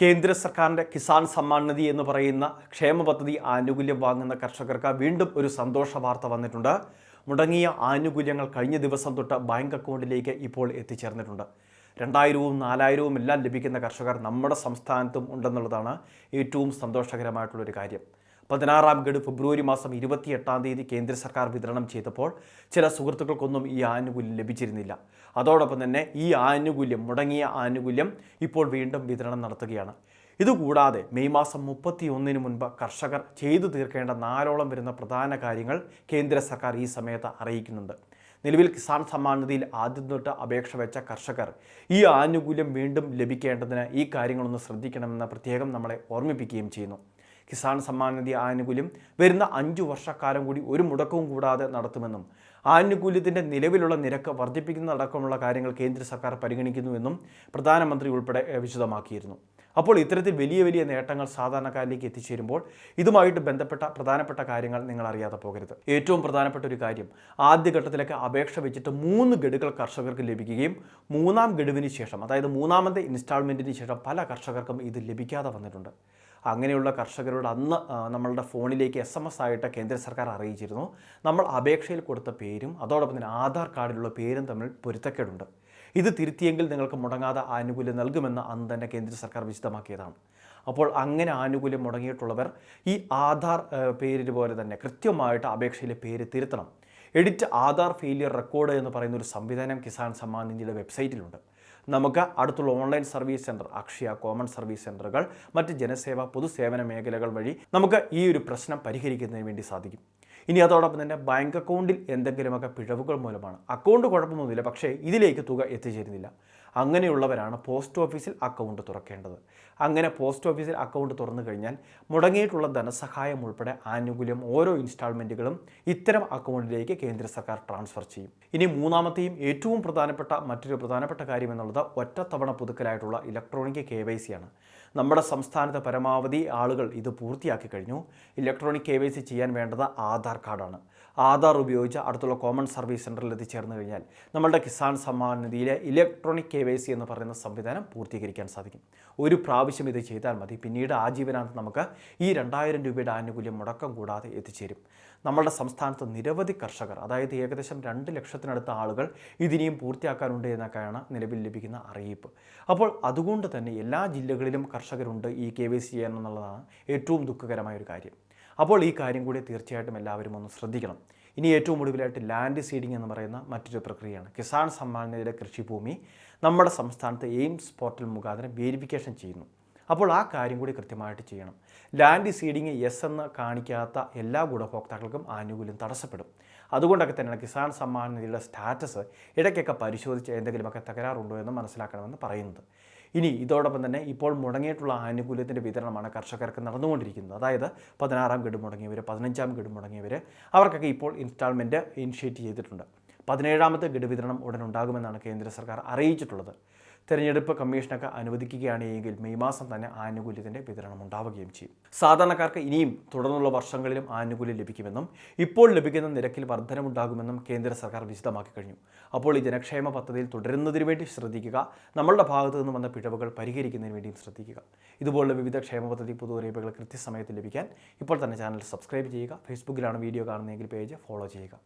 കേന്ദ്ര സർക്കാരിന്റെ കിസാൻ സമ്മാൻ നിധി എന്ന് പറയുന്ന ക്ഷേമ പദ്ധതി ആനുകൂല്യം വാങ്ങുന്ന കർഷകർക്ക് വീണ്ടും ഒരു സന്തോഷ വാർത്ത വന്നിട്ടുണ്ട്. മുടങ്ങിയ ആനുകൂല്യങ്ങൾ കഴിഞ്ഞ ദിവസം തൊട്ട് ബാങ്ക് അക്കൗണ്ടിലേക്ക് ഇപ്പോൾ എത്തിച്ചേർന്നിട്ടുണ്ട്. രണ്ടായിരവും നാലായിരവും എല്ലാം ലഭിക്കുന്ന കർഷകർ നമ്മുടെ സംസ്ഥാനത്തും ഉണ്ടെന്നുള്ളതാണ് ഏറ്റവും സന്തോഷകരമായിട്ടുള്ളൊരു കാര്യം. പതിനാറാം ഗഡു ഫെബ്രുവരി മാസം ഇരുപത്തിയെട്ടാം തീയതി കേന്ദ്ര സർക്കാർ വിതരണം ചെയ്തപ്പോൾ ചില സുഹൃത്തുക്കൾക്കൊന്നും ഈ ആനുകൂല്യം ലഭിച്ചിരുന്നില്ല. അതോടൊപ്പം തന്നെ ഈ ആനുകൂല്യം മുടങ്ങിയ ആനുകൂല്യം ഇപ്പോൾ വീണ്ടും വിതരണം നടത്തുകയാണ്. ഇതുകൂടാതെ മെയ് മാസം മുപ്പത്തി ഒന്നിന് മുൻപ് കർഷകർ ചെയ്തു തീർക്കേണ്ട നാലോളം വരുന്ന പ്രധാന കാര്യങ്ങൾ കേന്ദ്ര സർക്കാർ ഈ സമയത്ത് അറിയിക്കുന്നുണ്ട്. നിലവിൽ കിസാൻ സമ്മാൻ നിധിയിൽ ആദ്യം തൊട്ട് അപേക്ഷ വെച്ച കർഷകർ ഈ ആനുകൂല്യം വീണ്ടും ലഭിക്കേണ്ടതിന് ഈ കാര്യങ്ങളൊന്ന് ശ്രദ്ധിക്കണമെന്ന് പ്രത്യേകം നമ്മളെ ഓർമ്മിപ്പിക്കുകയും ചെയ്യുന്നു. കിസാൻ സമ്മാൻ നിധി ആനുകൂല്യം വരുന്ന അഞ്ചു വർഷക്കാലം കൂടി ഒരു മുടക്കവും കൂടാതെ നടത്തുമെന്നും ആനുകൂല്യത്തിന്റെ നിലവിലുള്ള നിരക്ക് വർദ്ധിപ്പിക്കുന്നതടക്കമുള്ള കാര്യങ്ങൾ കേന്ദ്ര സർക്കാർ പരിഗണിക്കുന്നുവെന്നും പ്രധാനമന്ത്രി ഉൾപ്പെടെ വിശദമാക്കിയിരുന്നു. അപ്പോൾ ഇത്തരത്തിൽ വലിയ വലിയ നേട്ടങ്ങൾ സാധാരണക്കാരിലേക്ക് എത്തിച്ചേരുമ്പോൾ ഇതുമായിട്ട് ബന്ധപ്പെട്ട പ്രധാനപ്പെട്ട കാര്യങ്ങൾ നിങ്ങൾ അറിയാതെ പോകരുത്. ഏറ്റവും പ്രധാനപ്പെട്ട ഒരു കാര്യം ആദ്യഘട്ടത്തിലൊക്കെ അപേക്ഷ വെച്ചിട്ട് മൂന്ന് ഗഡുകൾ കർഷകർക്ക് ലഭിക്കുകയും മൂന്നാം ഗഡുവിന് ശേഷം അതായത് മൂന്നാമത്തെ ഇൻസ്റ്റാൾമെന്റിന് ശേഷം പല കർഷകർക്കും ഇത് ലഭിക്കാതെ വന്നിട്ടുണ്ട്. അങ്ങനെയുള്ള കർഷകരോട് അന്ന് നമ്മളുടെ ഫോണിലേക്ക് എസ് എം എസ് ആയിട്ട് കേന്ദ്ര സർക്കാർ അറിയിച്ചിരുന്നു. നമ്മൾ അപേക്ഷയിൽ കൊടുത്ത പേരും അതോടൊപ്പം തന്നെ ആധാർ കാർഡിലുള്ള പേരും തമ്മിൽ പൊരുത്തക്കേടുണ്ട്. ഇത് തിരുത്തിയെങ്കിൽ നിങ്ങൾക്ക് മുടങ്ങാതെ ആനുകൂല്യം നൽകുമെന്ന് അന്ന് തന്നെ കേന്ദ്ര സർക്കാർ വിശദമാക്കിയതാണ്. അപ്പോൾ അങ്ങനെ ആനുകൂല്യം മുടങ്ങിയിട്ടുള്ളവർ ഈ ആധാർ പേരിന് പോലെ തന്നെ കൃത്യമായിട്ട് അപേക്ഷയിലെ പേര് തിരുത്തണം. എഡിറ്റ് ആധാർ ഫെയിലിയർ റെക്കോർഡ് എന്ന് പറയുന്ന ഒരു സംവിധാനം കിസാൻ സമ്മാൻ നിധിയുടെ വെബ്സൈറ്റിലുണ്ട്. നമുക്ക് അടുത്തുള്ള online service centre Akshaya common service സെന്ററുകൾ മറ്റ് ജനസേവ പൊതുസേവന മേഖലകൾ വഴി നമുക്ക് ഈ ഒരു പ്രശ്നം പരിഹരിക്കുന്നതിന് വേണ്ടി സാധിക്കും. ഇനി അതോടൊപ്പം തന്നെ ബാങ്ക് അക്കൗണ്ടിൽ എന്തെങ്കിലുമൊക്കെ പിഴവുകൾ മൂലമാണ്. അക്കൗണ്ട് കുഴപ്പമൊന്നുമില്ല പക്ഷേ ഇതിലേക്ക് തുക എത്തിച്ചേരുന്നില്ല. അങ്ങനെയുള്ളവരാണ് പോസ്റ്റ് ഓഫീസിൽ അക്കൗണ്ട് തുറക്കേണ്ടത്. അങ്ങനെ പോസ്റ്റ് ഓഫീസിൽ അക്കൗണ്ട് തുറന്നു കഴിഞ്ഞാൽ മുടങ്ങിയിട്ടുള്ള ധനസഹായം ഉൾപ്പെടെ ആനുകൂല്യം ഓരോ ഇൻസ്റ്റാൾമെന്റുകളും ഇത്തരം അക്കൗണ്ടിലേക്ക് കേന്ദ്ര സർക്കാർ ട്രാൻസ്ഫർ ചെയ്യും. ഇനി മൂന്നാമത്തെയും ഏറ്റവും പ്രധാനപ്പെട്ട മറ്റൊരു പ്രധാനപ്പെട്ട കാര്യം എന്നുള്ളത് ഒറ്റത്തവണ പുതുക്കലായിട്ടുള്ള ഇലക്ട്രോണിക് കെ വൈ സി ആണ് നമ്മുടെ സംസ്ഥാനത്ത് പരമാവധി ആളുകൾ ഇത് പൂർത്തിയാക്കി കഴിഞ്ഞു. ഇലക്ട്രോണിക് കെ വൈ സി ചെയ്യാൻ വേണ്ടത് ആധാർ കാർഡാണ്. ആധാർ ഉപയോഗിച്ച് അടുത്തുള്ള കോമൺ സർവീസ് സെന്ററിൽ എത്തിച്ചേർന്ന് കഴിഞ്ഞാൽ നമ്മളുടെ കിസാൻ സമ്മാൻ നിധിയിലെ ഇലക്ട്രോണിക് കെ വൈ സി എന്ന് പറയുന്ന സംവിധാനം പൂർത്തീകരിക്കാൻ സാധിക്കും. ഒരു പ്രാവശ്യം ഇത് ചെയ്താൽ മതി. പിന്നീട് ആജീവനാന്ത് നമുക്ക് ഈ രണ്ടായിരം രൂപയുടെ ആനുകൂല്യം മുടക്കം കൂടാതെ എത്തിച്ചേരും. നമ്മളുടെ സംസ്ഥാനത്ത് നിരവധി കർഷകർ അതായത് ഏകദേശം രണ്ട് ലക്ഷത്തിനടുത്ത ആളുകൾ ഇതിനെയും പൂർത്തിയാക്കാനുണ്ട് എന്നൊക്കെയാണ് നിലവിൽ ലഭിക്കുന്ന അറിയിപ്പ്. അപ്പോൾ അതുകൊണ്ട് തന്നെ എല്ലാ ജില്ലകളിലും കർഷകരുണ്ട് ഈ കെ വൈ സി ഏറ്റവും ദുഃഖകരമായ ഒരു കാര്യം. അപ്പോൾ ഈ കാര്യം കൂടി തീർച്ചയായിട്ടും എല്ലാവരും ഒന്ന് ശ്രദ്ധിക്കണം. ഇനി ഏറ്റവും ഒടുവിലായിട്ട് ലാൻഡ് സീഡിംഗ് എന്ന് പറയുന്ന മറ്റൊരു പ്രക്രിയയാണ്. കിസാൻ സമ്മാൻ നിധിയുടെ കൃഷിഭൂമി നമ്മുടെ സംസ്ഥാനത്ത് എയിംസ് പോർട്ടൽ മുഖാന്തരം വേരിഫിക്കേഷൻ ചെയ്യുന്നു. അപ്പോൾ ആ കാര്യം കൂടി കൃത്യമായിട്ട് ചെയ്യണം. ലാൻഡ് സീഡിങ് എസ് എന്ന് കാണിക്കാത്ത എല്ലാ ഗുണഭോക്താക്കൾക്കും ആനുകൂല്യം തടസ്സപ്പെടും. അതുകൊണ്ടൊക്കെ തന്നെയാണ് കിസാൻ സമ്മാൻ നിധിയുടെ സ്റ്റാറ്റസ് ഇടയ്ക്കൊക്കെ പരിശോധിച്ച് എന്തെങ്കിലുമൊക്കെ തകരാറുണ്ടോ എന്ന് മനസ്സിലാക്കണമെന്ന് പറയുന്നത്. ഇനി ഇതോടൊപ്പം തന്നെ ഇപ്പോൾ മുടങ്ങിയിട്ടുള്ള ആനുകൂല്യത്തിന്റെ വിതരണമാണ് കർഷകർക്ക് നടന്നുകൊണ്ടിരിക്കുന്നത്. അതായത് പതിനാറാം ഗഡു മുടങ്ങിയവർ പതിനഞ്ചാം ഗഡു മുടങ്ങിയവർ അവർക്കൊക്കെ ഇപ്പോൾ ഇൻസ്റ്റാൾമെന്റ് ഇനിഷ്യേറ്റ് ചെയ്തിട്ടുണ്ട്. പതിനേഴാമത്തെ ഗഡു വിതരണം ഉടൻ ഉണ്ടാകുമെന്നാണ് കേന്ദ്ര സർക്കാർ അറിയിച്ചിട്ടുള്ളത്. തെരഞ്ഞെടുപ്പ് കമ്മീഷനൊക്കെ അനുവദിക്കുകയാണ് എങ്കിൽ മെയ് മാസം തന്നെ ആനുകൂല്യത്തിന്റെ വിതരണം ഉണ്ടാവുകയും ചെയ്യും. സാധാരണക്കാർക്ക് ഇനിയും തുടർന്നുള്ള വർഷങ്ങളിലും ആനുകൂല്യം ലഭിക്കുമെന്നും ഇപ്പോൾ ലഭിക്കുന്ന നിരക്കിൽ വർധനമുണ്ടാകുമെന്നും കേന്ദ്ര സർക്കാർ വിശദമാക്കി കഴിഞ്ഞു. അപ്പോൾ ഈ ജനക്ഷേമ പദ്ധതിയിൽ തുടരുന്നതിന് വേണ്ടി ശ്രദ്ധിക്കുക നമ്മളുടെ ഭാഗത്തു നിന്ന് വന്ന പിഴവുകൾ പരിഹരിക്കുന്നതിന് വേണ്ടിയും ശ്രദ്ധിക്കുക. ഇതുപോലുള്ള വിവിധ ക്ഷേമ പദ്ധതി പുതുറിയിപ്പുകൾ കൃത്യസമയത്ത് ലഭിക്കാൻ ഇപ്പോൾ തന്നെ ചാനൽ സബ്സ്ക്രൈബ് ചെയ്യുക ഫേസ്ബുക്കിലാണ് വീഡിയോ കാണുന്നതെങ്കിൽ പേജ് ഫോളോ ചെയ്യുക.